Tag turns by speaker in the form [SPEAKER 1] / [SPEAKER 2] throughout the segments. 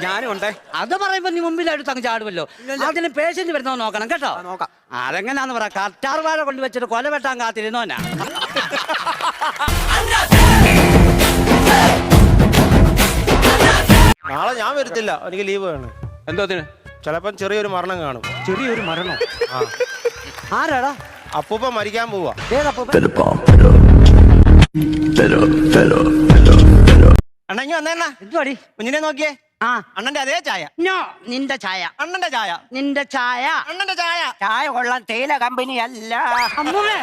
[SPEAKER 1] ഞാനും
[SPEAKER 2] ഉണ്ടേ
[SPEAKER 1] അത് പറയുമ്പോ നീ മുമ്പിലായിട്ട് അങ്ങ് ചാടുമല്ലോ അതിന് പേഷ്യന്റ് വരുന്നോ നോക്കണം കേട്ടോ.
[SPEAKER 2] നോക്കാം.
[SPEAKER 1] അതെങ്ങനെയാന്ന് പറ. കറ്റാർ വാഴ കൊണ്ട് വെച്ചിട്ട് കൊല വെട്ടാൻ കാത്തിരുന്നോനാ
[SPEAKER 3] നാളെ ഞാൻ വരത്തില്ല. എനിക്ക് ലീവ് വേണം.
[SPEAKER 2] എന്തോത്തിന്
[SPEAKER 3] ചിലപ്പം ചെറിയൊരു മരണം കാണും.
[SPEAKER 2] ചെറിയൊരു മരണം?
[SPEAKER 1] ആരാടാ?
[SPEAKER 3] അപ്പൂപ്പ മരിക്കാൻ പോവാ.
[SPEAKER 1] ഏതപ്പോ
[SPEAKER 3] അണ്ണങ്ങി വന്നേണ്ണ
[SPEAKER 1] എന്തുവാടി?
[SPEAKER 3] കുഞ്ഞിനെ നോക്കിയേ.
[SPEAKER 1] ആ.
[SPEAKER 3] അണ്ണന്റെ അതേ ചായ.
[SPEAKER 1] ഞോ നിന്റെ ചായ.
[SPEAKER 3] അണ്ണന്റെ ചായ.
[SPEAKER 1] നിന്റെ ചായ.
[SPEAKER 3] അണ്ണന്റെ ചായ.
[SPEAKER 2] ചായ കൊള്ളാൻ തേയില കമ്പനി അല്ല
[SPEAKER 1] അമ്മൂമ്മേ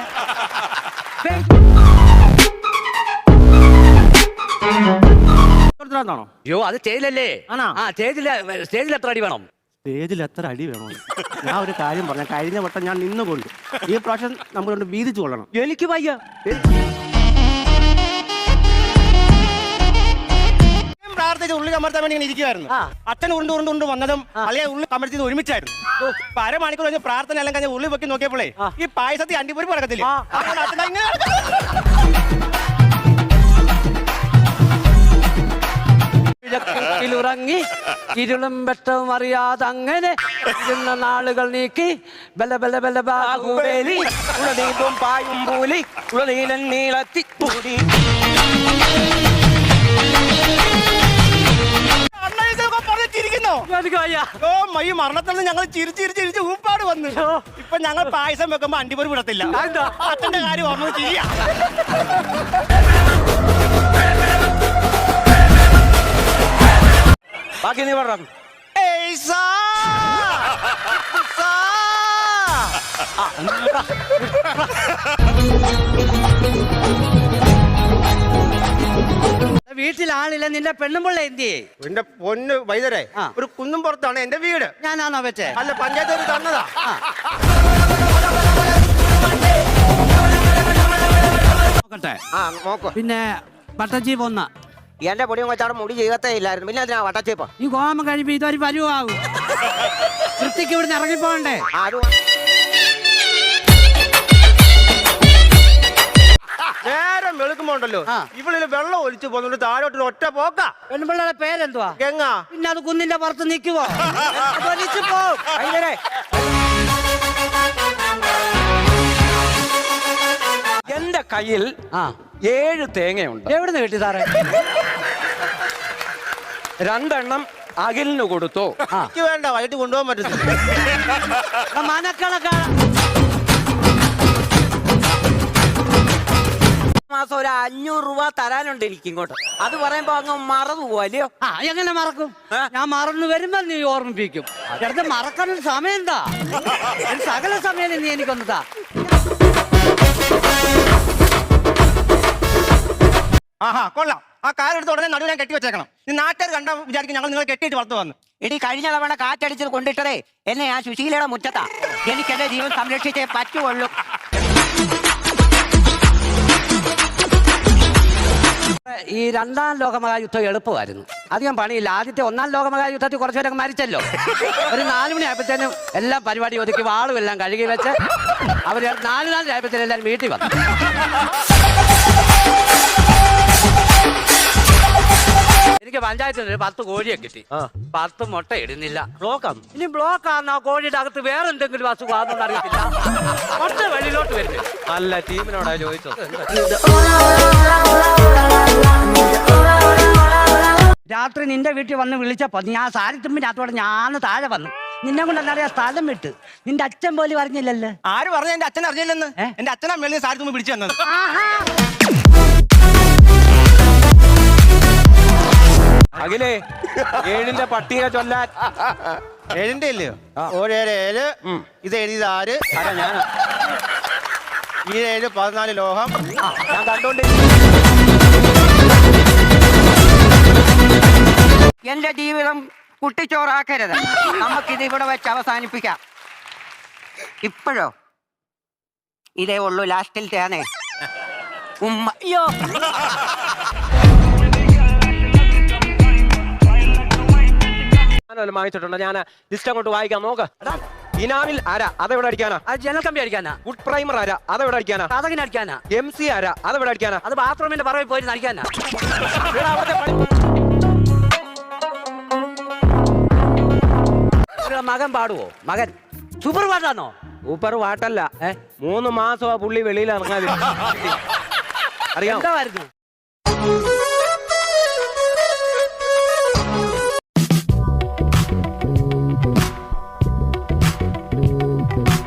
[SPEAKER 1] അയ്യോ അത് സ്റ്റേജിലല്ലേ
[SPEAKER 3] ആണോ?
[SPEAKER 1] ആ സ്റ്റേജിൽ സ്റ്റേജിൽ എത്ര അടി വേണം?
[SPEAKER 3] സ്റ്റേജിൽ എത്ര അടി വേണോ? ഞാൻ ഒരു കാര്യം പറഞ്ഞ കഴിഞ്ഞ വട്ടം ഞാൻ നിന്നുകൊണ്ട് ഈ പ്രാവശ്യം നമ്മൾ കൊണ്ട് വീതിച്ചു കൊള്ളണം.
[SPEAKER 1] എനിക്ക് വയ്യ.
[SPEAKER 3] ഉള്ളി കമർത്താൻ വേണ്ടി ഇങ്ങനെ ഇരിക്കുവായിരുന്നു. അച്ഛൻ ഉരുണ്ട് ഉരുണ്ട് ഉരുണ്ട് വന്നതും അളിയെ ഉള്ളി കമർത്തിയത് ഒരുമിച്ചായിരുന്നു. അപ്പൊ അരമണിക്കൂർ കഴിഞ്ഞ് പ്രാർത്ഥന എല്ലാം കഴിഞ്ഞ ഉള്ളി വെക്കി നോക്കിയപ്പോഴേ ഈ പായസത്തിൽ അണ്ടിപ്പൊരി പറക്കത്തില്ല അപ്പോൾ അച്ഛൻ ഇങ്ങനെ
[SPEAKER 1] ഉറങ്ങി ഇരുളും വെട്ടവും അറിയാതെ അങ്ങനെ ഇരുന്ന നാളുകൾ നീക്കി. ബല ബല ബല ബാഹുബലി
[SPEAKER 2] ഉളനീതും പായും പൂലി. ഉളനീലൻ നീളത്തി പൂടി.
[SPEAKER 3] ഓ ഈ മരണത്തിൽ നിന്ന് ഞങ്ങൾ ചിരിച്ച് ചിരിച്ച് ചിരിച്ച് ഊപ്പാട് വന്നു. ഇപ്പൊ ഞങ്ങൾ പായസം വെക്കുമ്പോ അണ്ടിപ്പൊരി വിടത്തില്ല. അച്ഛന്റെ കാര്യം ഓർമ്മ ചെയ്യാ
[SPEAKER 2] ബാക്കി നീ പറഞ്ഞു.
[SPEAKER 3] ഏയ്
[SPEAKER 1] ആളില്ല നിന്റെ പെണ്ണുമ്പിള്ള എന്തിയേ?
[SPEAKER 3] എന്റെ പൊന്ന് വൈദ്യരെ
[SPEAKER 1] ആ.
[SPEAKER 3] ഒരു കുന്നും പുറത്താണ് എന്റെ വീട്.
[SPEAKER 1] ഞാനാണോ വെച്ചേ
[SPEAKER 3] അല്ല പഞ്ചായത്ത് ഒരു തന്നതാ.
[SPEAKER 1] നോക്കട്ടെ.
[SPEAKER 2] ആ നോക്കൂ.
[SPEAKER 1] പിന്നെ വട്ടച്ചീപ്പ് ഒന്ന.
[SPEAKER 2] എന്റെ പൊടിയും കൊച്ചാട് മുടി ചെയ്യത്തേ ഇല്ലായിരുന്നു. പിന്നെ അതിനാ വട്ടച്ചീപ്പ്?
[SPEAKER 1] ഈ കോമ കഴിയുമ്പോ ഇതൊരു പരുവാകും വൃത്തിക്ക് ഇവിടുന്ന് ഇറങ്ങിപ്പോണ്ടേ
[SPEAKER 2] ആരും
[SPEAKER 3] നേരം
[SPEAKER 1] ഉണ്ടല്ലോ
[SPEAKER 3] ഇവളിൽ വെള്ളം ഒലിച്ചു പോകുന്നുണ്ട്. താഴോട്ട് ഒറ്റ പോക്ക.
[SPEAKER 1] പെൺപിള്ളയുടെ പേരെന്തുവാ?
[SPEAKER 3] ഗംഗ.
[SPEAKER 1] പിന്നെ അത് കുന്നിന്റെ പുറത്ത് നിൽക്കുവോ? അത് ഒലിച്ചു പോവും.
[SPEAKER 2] എന്റെ കയ്യിൽ
[SPEAKER 1] ആ.
[SPEAKER 2] ഏഴ് തേങ്ങയുണ്ട്.
[SPEAKER 1] എവിടുന്ന് കിട്ടി സാറേ?
[SPEAKER 2] രണ്ടെണ്ണം അഖിലിന് കൊടുത്തു?
[SPEAKER 3] എനിക്ക് വേണ്ട വൈകിട്ട് കൊണ്ടുപോകാൻ പറ്റത്തില്ല.
[SPEAKER 1] മനക്കളക്ക
[SPEAKER 2] മാസം ഒരു അഞ്ഞൂറ് രൂപ തരാനുണ്ട് എനിക്ക് ഇങ്ങോട്ട്. അത് പറയുമ്പോ അങ്ങ് മറന്നു പോവല്ലയോ
[SPEAKER 1] ആ എങ്ങനെ മറക്കും? ഞാൻ മറന്നു വരുമ്പോ നീ ഓർമ്മിപ്പിക്കും. അടുത്ത് മറക്കാനൊരു സമയം എന്താ സകല സമയം നീ എനിക്കൊന്ന് താ.
[SPEAKER 3] ആഹാ കൊള്ളാം. ആ കാലെടുത്ത് ഉടനെ നടുവ് ഞാൻ കെട്ടി വെച്ചേക്കണം. നീ നാട്ടുകാർ കണ്ടാ വിചാരിക്കും ഞങ്ങൾ നിങ്ങളെ കെട്ടിയിട്ട് വളർത്തു വന്ന്.
[SPEAKER 2] എടി കഴിഞ്ഞ തവണ കാറ്റടിച്ചത് കൊണ്ടിട്ടതേ. എന്നെ ആ സുശീലയുടെ മുറ്റത്താ. എനിക്ക് എന്റെ ജീവൻ സംരക്ഷിച്ചേ പറ്റുള്ളൂ
[SPEAKER 1] ഈ രണ്ടാം ലോകമഹായുദ്ധം എളുപ്പമായിരുന്നു. അധികം പണിയില്ല. ആദ്യത്തെ ഒന്നാം ലോകമഹായുദ്ധത്തിൽ കുറച്ചു പേരൊക്കെ മരിച്ചല്ലോ. ഒരു നാല് മണി ആയപ്പോഴത്തേനും എല്ലാം പരിപാടി ഒതുക്കി വാളും എല്ലാം കഴുകി വെച്ച് അവർ നാല് നാല് ആയപ്പോഴത്തേനും എല്ലാവരും വീട്ടിൽ വന്നു. എനിക്ക് പഞ്ചായത്തിൽ നിന്ന് ഒരു പത്ത് കോഴിയെ കിട്ടി. പത്ത് മുട്ട ഇടുന്നില്ല.
[SPEAKER 3] ബ്ലോക്കാണ്
[SPEAKER 1] ഇനി ബ്ലോക്ക് ആ കോഴിയുടെ അകത്ത് വേറെ എന്തെങ്കിലും അസുഖം അറിയത്തില്ല. മുട്ട വെളിയിലോട്ട് വരുന്നു
[SPEAKER 3] അല്ല ടീമിനോടാ ചോദിച്ചത്.
[SPEAKER 1] രാത്രി നിന്റെ വീട്ടിൽ വന്ന് വിളിച്ചപ്പോ നീ ആ സാരി തുമ്പിനകത്തോടെ ഞാൻ താഴെ വന്നു. നിന്നെ കൊണ്ട് എന്നറിയാ സ്ഥലം വിട്ട്. നിന്റെ അച്ഛൻ പോലും അറിഞ്ഞില്ലല്ലോ.
[SPEAKER 3] ആര് പറഞ്ഞു എന്റെ അച്ഛൻ അറിഞ്ഞില്ലെന്ന്? എന്റെ അച്ഛനാ മേളിൽ സാരി തുമ്പി പിടിച്ചു തന്നത്
[SPEAKER 2] അഖിലേ ഏഴിന്റെ പട്ടിക ചൊല്ലാൻ.
[SPEAKER 3] ഏഴിന്റെ ഇല്ലയോ? ഏഴ് ഇത് എഴുതിയത് ആര്
[SPEAKER 2] അല്ല ഞാൻ
[SPEAKER 3] ഈ ഏഴ് പതിനാല് ലോഹം.
[SPEAKER 2] ഞാൻ കണ്ടോണ്ട്. എന്റെ ജീവിതം കുട്ടിച്ചോറാക്കരുത്. നമുക്കിത് ഇവിടെ വെച്ച് അവസാനിപ്പിക്കാം. ഇപ്പോഴോ? ഇതേ ഉള്ളൂ ലാസ്റ്റിൽ തേനേ ഉമ്മ അയ്യോ.
[SPEAKER 4] ഞാനല്ല വാങ്ങിച്ചിട്ടുണ്ട് ഞാൻ ലിസ്റ്റ് അങ്ങോട്ട് വായിക്കാം നോക്ക്. ഇനാമിൽ ആരാ? അതെവിടെ അടിക്കാനാ?
[SPEAKER 1] അത് ജനൽ കമ്പി അടിക്കാനാ.
[SPEAKER 4] ഗുഡ് പ്രൈമർ ആരാ? അതെവിടെ അടിക്കാനാ?
[SPEAKER 1] അതങ്ങനെ അടിക്കാനാ.
[SPEAKER 4] എം സി ആരാ? അതെവിടെ അടിക്കാനാ?
[SPEAKER 1] അത് ബാത്റൂമിന്റെ പറവിൽ പോയി അടിക്കാനാ മകൻ പാടുവോ? മകൻ. സൂപ്പർ പാട്ടാണോ
[SPEAKER 4] സൂപ്പർ വാട്ടല്ല
[SPEAKER 1] ഏഹ്
[SPEAKER 4] മൂന്ന് മാസം ആ പുള്ളി വെളിയിൽ ഇറങ്ങാതി അറിയാം